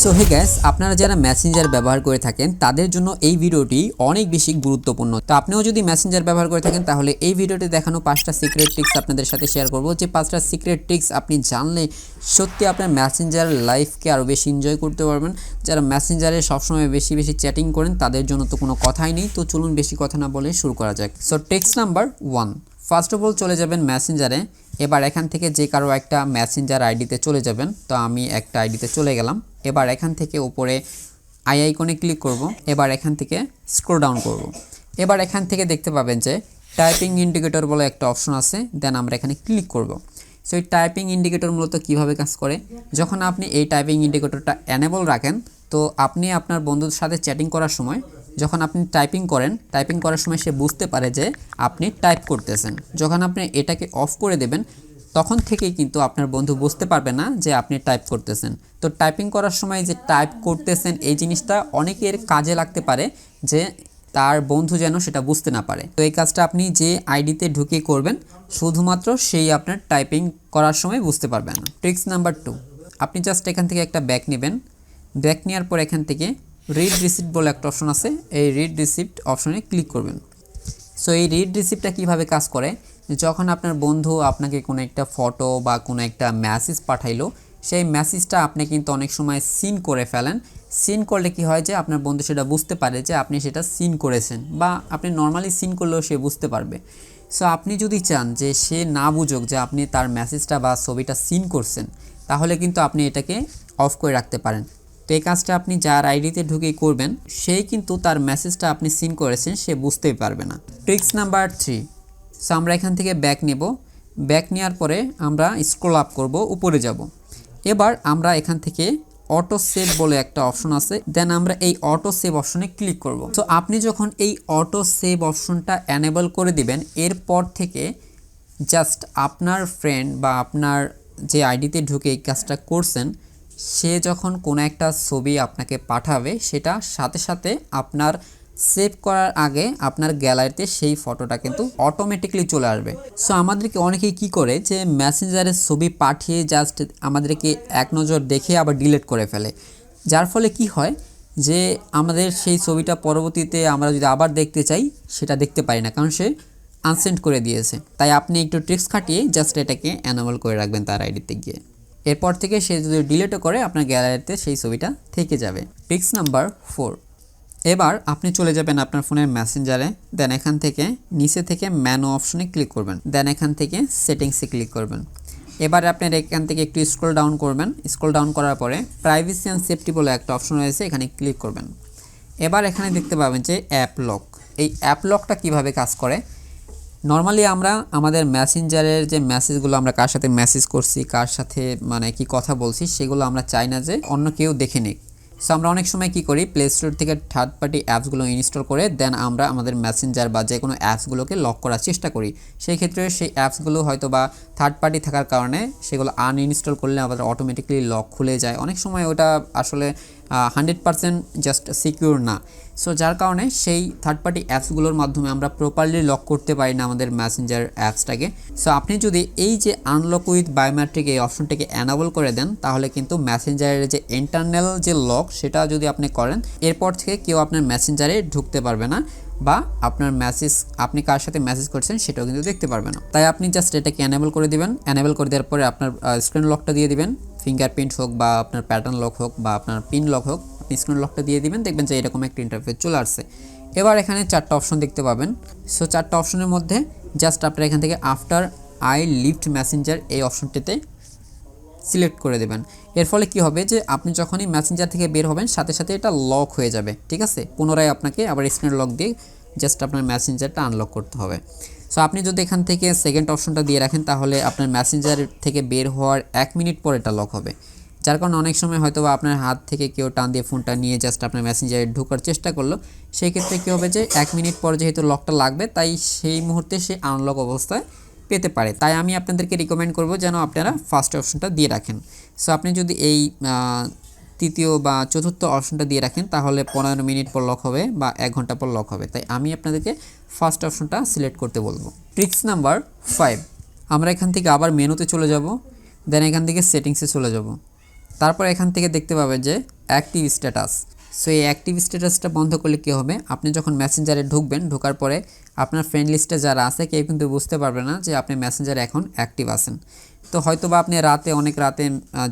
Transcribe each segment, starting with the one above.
So hey gas আপনারা যারা Messenger ব্যবহার করে থাকেন, তাদের জন্য এই ভিডিওটি অনেক বেশি গুরুত্বপূর্ণ। তো আপনিও যদি মেসেঞ্জার ব্যবহার করে থাকেন, তাহলে এই ভিডিওতে দেখানো পাঁচটা সিক্রেট ট্রিক্স আপনাদের সাথে শেয়ার করব। যে পাঁচটা সিক্রেট ট্রিক্স আপনি জানলে সত্যি আপনার মেসেঞ্জার লাইফকে আরও বেশি এনজয় করতে পারবেন। যারা মেসেঞ্জারে সবসময় বেশি বেশি চ্যাটিং করেন, তাদের জন্য তো কোনো কথাই নেই। তো চলুন বেশি কথা না বলে শুরু করা যাক। So tricks number one first of all চলে যাবেন মেসেঞ্জারে এবার এখান থেকে যে কারও একটা মেসেঞ্জার আইডিতে চলে যাবেন। তো আমি একটা আইডিতে চলে গেলাম। এবার এখান থেকে উপরে আই আইকনে ক্লিক করব, এবার এখান থেকে স্ক্রল ডাউন করব। এবার এখান থেকে দেখতে পাবেন যে টাইপিং ইন্ডিকেটর বলে একটা অপশন আছে, দেন আমরা এখানে ক্লিক করব। সো এই টাইপিং ইন্ডিকেটর মূলত কীভাবে কাজ করে? যখন আপনি এই টাইপিং ইন্ডিকেটরটা অ্যানেবল রাখেন, তো আপনি আপনার বন্ধুর সাথে চ্যাটিং করার সময়, যখন আপনি টাইপিং করেন টাইপিং করার সময় সে বুঝতে পারে যে আপনি টাইপ করতেছেন। যখন আপনি এটাকে অফ করে দেবেন তখন থেকেই কিন্তু আপনার বন্ধু বুঝতে পারবে না যে আপনি টাইপ করতেছেন। তো টাইপিং করার সময় যে টাইপ করতেছেন, এই জিনিসটা অনেকের কাজে লাগতে পারে যে তার বন্ধু যেন সেটা বুঝতে না পারে। তো এই কাজটা আপনি যে আইডিতে ঢুকে করবেন, শুধুমাত্র সেই আপনার টাইপিং করার সময় বুঝতে পারবেন না। ট্রিক্স নাম্বার টু আপনি জাস্ট এখান থেকে একটা ব্যাক নেবেন। ব্যাক নেওয়ার পর এখান থেকে রিড রিসিপ্ট বলে একটা অপশন আছে, এই রিড রিসিপ্ট অপশনে ক্লিক করবেন। সো এই রিড রিসিপ্টটা কীভাবে কাজ করে? যখন আপনার বন্ধু আপনাকে কোনো একটা ফটো বা কোনো একটা মেসেজ পাঠাইলো, সেই মেসেজটা আপনি কিন্তু অনেক সময় সিন করে ফেলেন। সিন করলে কি হয় যে, আপনার বন্ধু সেটা বুঝতে পারে যে, আপনি সেটা সিন করেছেন বা আপনি নর্মালি সিন করলেও সে বুঝতে পারবে। সো আপনি যদি চান যে, সে না বুঝুক যে, আপনি তার মেসেজটা বা ছবিটা সিন করছেন, তাহলে কিন্তু আপনি এটাকে অফ করে রাখতে পারেন। তো এই কাজটা আপনি যার আইডিতে ঢুকেই করবেন, সেই কিন্তু তার মেসেজটা আপনি সিন করেছেন, সে বুঝতেই পারবে না। ট্রিক্স নাম্বার থ্রি সো আমরা এখান থেকে ব্যাক নেব। ব্যাক নেওয়ার পরে আমরা স্ক্রল আপ করব, উপরে যাব। এবার আমরা এখান থেকে অটো সেভ বলে একটা অপশন আছে। দেন আমরা এই অটো সেভ অপশনে ক্লিক করব। তো আপনি যখন এই অটো সেভ অপশনটা অ্যানেবল করে দিবেন, এরপর থেকে জাস্ট আপনার ফ্রেন্ড বা আপনার যে আইডিতে ঢুকে এই কাজটা করছেন, সে যখন কোনো একটা ছবি আপনাকে পাঠাবে, সেটা সাথে সাথে আপনার সেভ করার আগে আপনার গ্যালারিতে সেই ফটোটা কিন্তু অটোমেটিকলি চলে আসবে। সো আমাদেরকে অনেকেই কি করে যে মেসেঞ্জারের ছবি পাঠিয়ে জাস্ট আমাদেরকে এক নজর দেখে আবার ডিলিট করে ফেলে। যার ফলে কি হয় যে আমাদের সেই ছবিটা পরবর্তীতে আমরা যদি আবার দেখতে চাই, সেটা দেখতে পারি না কারণ সে আনসেন্ড করে দিয়েছে। তাই আপনি একটু ট্রিক্স খাটিয়ে জাস্ট এটাকে অ্যানাবল করে রাখবেন তার আইডিতে গিয়ে। এরপর থেকে সে যদি ডিলিটও করে, আপনার গ্যালারিতে সেই ছবিটা থেকে যাবে। ট্রিক্স নাম্বার ফোর এবার আপনি চলে যাবেন আপনার ফোনের মেসেঞ্জারে দেন এখান থেকে নিচে থেকে ম্যানো অপশনে ক্লিক করবেন। দেন এখান থেকে সেটিংসে ক্লিক করবেন। এবার আপনার এখান থেকে একটু স্ক্রল ডাউন করবেন। স্ক্রল ডাউন করার পরে প্রাইভেসি অ্যান্ড সেফটি বলে একটা অপশন রয়েছে, এখানে ক্লিক করবেন। এবার এখানে দেখতে পাবেন যে অ্যাপ লক এই অ্যাপ লকটা কীভাবে কাজ করে? নর্মালি আমরা আমাদের মেসেঞ্জারের যে মেসেজগুলো আমরা কার সাথে মেসেজ করছি, কার সাথে মানে কি কথা বলছি, সেগুলো আমরা চাই না যে অন্য কেউ দেখে নিক। সো আমরা অনেক সময় কি করি? প্লে স্টোর থেকে থার্ড পার্টি অ্যাপসগুলো ইনস্টল করে দেন আমরা আমাদের মেসেঞ্জার বা যে কোনো অ্যাপসগুলোকে লক করার চেষ্টা করি। সেই ক্ষেত্রে সেই অ্যাপসগুলো হয়তো বা থার্ড পার্টি থাকার কারণে সেগুলো আনইনস্টল করলে আমাদের অটোমেটিকলি লক খুলে যায়। অনেক সময় ওটা আসলে হান্ড্রেড পারসেন্ট জাস্ট সিকিউর না। সো যার কারণে সেই থার্ড পার্টি অ্যাপসগুলোর মাধ্যমে আমরা প্রপারলি লক করতে পারি না আমাদের ম্যাসেঞ্জার অ্যাপসটাকে সো আপনি যদি এই যে আনলক উইথ বায়োমেট্রিক এই অপশনটাকে অ্যানাবল করে দেন, তাহলে কিন্তু ম্যাসেঞ্জারের যে ইন্টারনাল যে লক সেটা যদি আপনি করেন, এরপর থেকে কেউ আপনার ম্যাসেঞ্জারে ঢুকতে পারবে না বা আপনার মেসেজ আপনি কার সাথে মেসেজ করছেন সেটাও কিন্তু দেখতে পারবে না। তাই আপনি জাস্ট এটাকে অ্যানেবল করে দিবেন। অ্যানেবল করে দেওয়ার পরে আপনার স্ক্রিন লকটা দিয়ে দিবেন। ফিঙ্গারপ্রিন্ট হোক বা আপনার প্যাটার্ন লক হোক বা আপনার পিন লক হোক। আপনি স্ক্রিন লকটা দিয়ে দিবেন, দেখবেন যে এরকম একটা ইন্টারফেস চলে আসছে। এবার এখানে চারটা অপশন দেখতে পাবেন। সো চারটা অপশনের মধ্যে জাস্ট আপনার এখান থেকে আফটার আই লিফট মেসেঞ্জার এই অপশনটিতে সিলেক্ট করে দেবেন। এর ফলে কি হবে যে আপনি যখনই মেসেঞ্জার থেকে বের হবেন, সাথে সাথে এটা লক হয়ে যাবে, ঠিক আছে? পুনরায় আপনাকে আবার স্ক্রিন লক দিয়ে জাস্ট আপনার মেসেঞ্জারটা আনলক করতে হবে। সো আপনি যদি এখান থেকে সেকেন্ড অপশনটা দিয়ে রাখেন, তাহলে আপনার মেসেঞ্জার থেকে বের হওয়ার এক মিনিট পর এটা লক হবে। যার কারণে অনেক সময় হয়তো বা আপনার হাত থেকে কেউ টান দিয়ে ফোনটা নিয়ে জাস্ট আপনার মেসেঞ্জারে ঢোকার চেষ্টা করল। সেই ক্ষেত্রে কী হবে যে, এক মিনিট পর যেহেতু লকটা লাগবে, তাই সেই মুহূর্তে সে আনলক অবস্থায় পেতে পারে। তাই আমি আপনাদেরকে রিকমেন্ড করব যেন আপনারা ফার্স্ট অপশনটা দিয়ে রাখেন। সো আপনি যদি এই তৃতীয় বা চতুর্থ অপশনটা দিয়ে রাখেন, তাহলে পনেরো মিনিট পর লক হবে বা এক ঘণ্টা পর লক হবে। তাই আমি আপনাদেরকে ফার্স্ট অপশনটা সিলেক্ট করতে বলব। ট্রিক্স নাম্বার ফাইভ আমরা এখান থেকে আবার মেনুতে চলে যাব দেন এখান থেকে সেটিংসে চলে যাব। তারপর এখান থেকে দেখতে পাবেন যে অ্যাক্টিভ স্ট্যাটাস সো এই অ্যাক্টিভ স্ট্যাটাসটা বন্ধ করলে কী হবে? আপনি যখন মেসেঞ্জারে ঢুকবেন, ঢোকার পরে আপনার ফ্রেন্ড লিস্টে যারা আছে, কেউ কিন্তু বুঝতে পারবে না যে আপনি মেসেঞ্জারে এখন অ্যাক্টিভ আছেন। তো হয়তো বা আপনি রাতে, অনেক রাতে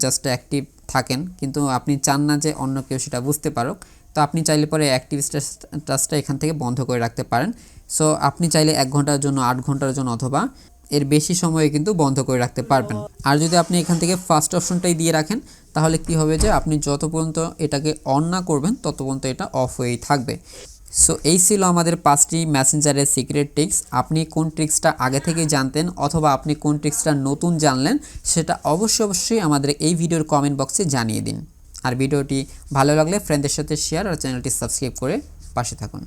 জাস্ট অ্যাক্টিভ থাকেন, কিন্তু আপনি চান না যে অন্য কেউ সেটা বুঝতে পারুক। তো আপনি চাইলে পরে অ্যাক্টিভ স্ট্যাটাসটা এখান থেকে বন্ধ করে রাখতে পারেন। সো আপনি চাইলে এক ঘণ্টার জন্য, আট ঘণ্টার জন্য অথবা এর বেশি সময়ে কিন্তু বন্ধ করে রাখতে পারবেন। আর যদি আপনি এখান থেকে ফার্স্ট অপশনটাই দিয়ে রাখেন তাহলে কি হবে যে আপনি যত পর্যন্ত এটাকে অন না করবেন, তত পর্যন্ত এটা অফ হয়েই থাকবে। সো এই ছিল আমাদের পাঁচটি ম্যাসেঞ্জারের সিক্রেট ট্রিক্স আপনি কোন ট্রিক্সটা আগে থেকেই জানতেন অথবা আপনি কোন ট্রিক্সটা নতুন জানলেন, সেটা অবশ্যই অবশ্যই আমাদের এই ভিডিওর কমেন্ট বক্সে জানিয়ে দিন। আর ভিডিওটি ভালো লাগলে ফ্রেন্ডদের সাথে শেয়ার আর চ্যানেলটি সাবস্ক্রাইব করে পাশে থাকুন।